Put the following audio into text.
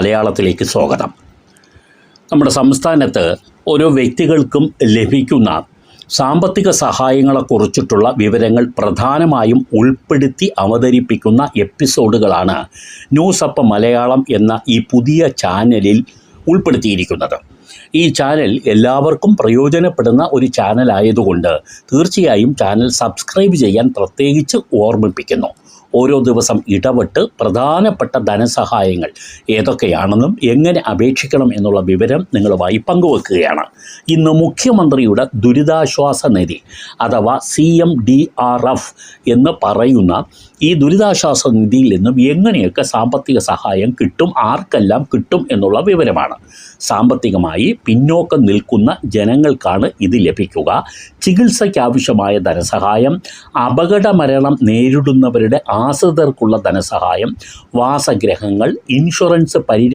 മലയാളത്തിലേക്ക് സ്വാഗതം. നമ്മുടെ സംസ്ഥാനത്ത് ഓരോ വ്യക്തികൾക്കും ലഭിക്കുന്ന സാമ്പത്തിക സഹായങ്ങളെക്കുറിച്ചിട്ടുള്ള വിവരങ്ങൾ പ്രധാനമായും ഉൾപ്പെടുത്തി അവതരിപ്പിക്കുന്ന എപ്പിസോഡുകളാണ് ന്യൂസ് അപ്പ് മലയാളം എന്ന ഈ പുതിയ ചാനലിൽ ഉൾപ്പെടുത്തിയിരിക്കുന്നത്. ഈ ചാനൽ എല്ലാവർക്കും പ്രയോജനപ്പെടുന്ന ഒരു ചാനലായതുകൊണ്ട് തീർച്ചയായും ചാനൽ സബ്സ്ക്രൈബ് ചെയ്യാൻ പ്രത്യേകിച്ച് ഓർമ്മിപ്പിക്കുന്നു. ഓരോ ദിവസം ഇടപെട്ട് പ്രധാനപ്പെട്ട ധനസഹായങ്ങൾ ഏതൊക്കെയാണെന്നും എങ്ങനെ അപേക്ഷിക്കണം എന്നുള്ള വിവരം നിങ്ങളുമായി പങ്കുവെക്കുകയാണ്. ഇന്ന് മുഖ്യമന്ത്രിയുടെ ദുരിതാശ്വാസ നിധി അഥവാ C M D R F എന്ന് പറയുന്ന ഈ ദുരിതാശ്വാസ നിധിയിൽ നിന്നും എങ്ങനെയൊക്കെ സാമ്പത്തിക സഹായം കിട്ടും ആർക്കെല്ലാം കിട്ടും എന്നുള്ള വിവരമാണ്. സാമ്പത്തികമായി പിന്നോക്കം നിൽക്കുന്ന ജനങ്ങൾക്കാണ് ഇത് ലഭിക്കുക. ചികിത്സയ്ക്കാവശ്യമായ ധനസഹായം അപകട മരണം നേരിടുന്നവരുടെ ആശ്രിതർക്കുള്ള ധനസഹായം വാസഗ്രഹങ്ങൾ ഇൻഷുറൻസ് പരി